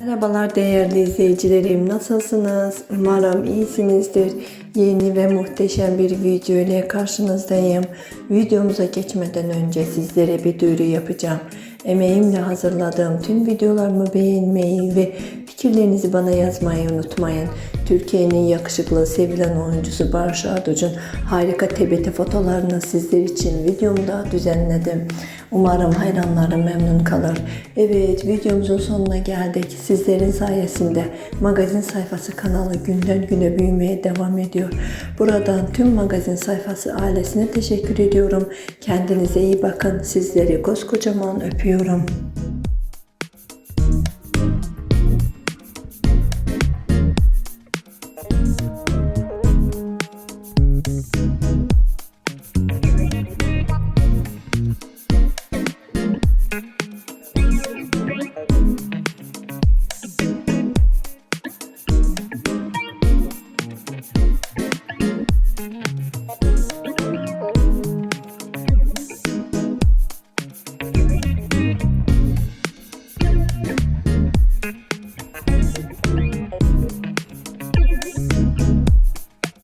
Merhabalar değerli izleyicilerim. Nasılsınız? Umarım iyisinizdir. Yeni ve muhteşem bir video ile karşınızdayım. Videomuza geçmeden önce sizlere bir duyuru yapacağım. Emeğimle hazırladığım tüm videolarımı beğenmeyi ve fikirlerinizi bana yazmayı unutmayın. Türkiye'nin yakışıklı, sevilen oyuncusu Barış Arduç'un harika TBT fotolarını sizler için videomda düzenledim. Umarım hayranlarım memnun kalır. Evet videomuzun sonuna geldik. Sizlerin sayesinde magazin sayfası kanalı günden güne büyümeye devam ediyor. Buradan tüm magazin sayfası ailesine teşekkür ediyorum. Kendinize iyi bakın. Sizleri koskocaman öpüyorum. ediyorum. Mm-hmm.